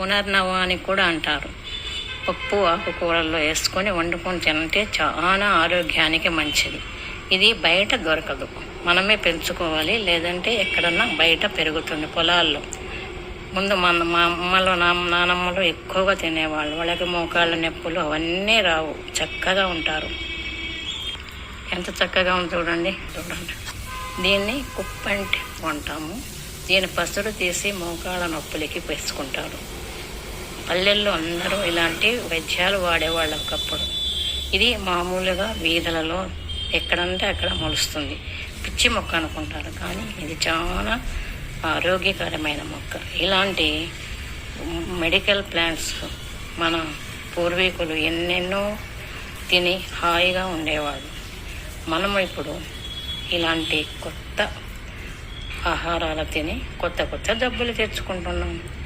పునర్నవ అని కూడా అంటారు. పప్పు ఆకుకూరల్లో వేసుకొని వండుకొని తింటే చాలా ఆరోగ్యానికి మంచిది. ఇది బయట దొరకదు. మనమే పెంచుకోవాలి. లేదంటే ఎక్కడన్నా బయట పెరుగుతుంది పొలాల్లో. ముందు మన మా అమ్మలు నా నానమ్మలు ఎక్కువగా తినేవాళ్ళు. వాళ్ళకి మోకాళ్ళ నొప్పులు అవన్నీ రావు. చక్కగా ఉంటారు. ఎంత చక్కగా ఉంది చూడండి. చూడండి. దీన్ని కుప్పంటి అంటాము. దీని పసురు తీసి మోకాళ్ళ నొప్పులకి వేసుకుంటారు. పల్లెల్లో అందరూ ఇలాంటి వైద్యాలు వాడేవాళ్ళు ఒకప్పుడు. ఇది మామూలుగా వీధులలో ఎక్కడంటే అక్కడ మొలుస్తుంది. పిచ్చి మొక్క అనుకుంటారు కానీ ఇది చాలా ఆరోగ్యకరమైన మొక్క. ఇలాంటి మెడికల్ ప్లాంట్స్ మన పూర్వీకులు ఎన్నెన్నో తిని హాయిగా ఉండేవాళ్ళు. మనము ఇప్పుడు ఇలాంటి కొత్త ఆహారాలు తిని కొత్త కొత్త జబ్బులు తెచ్చుకుంటున్నాం.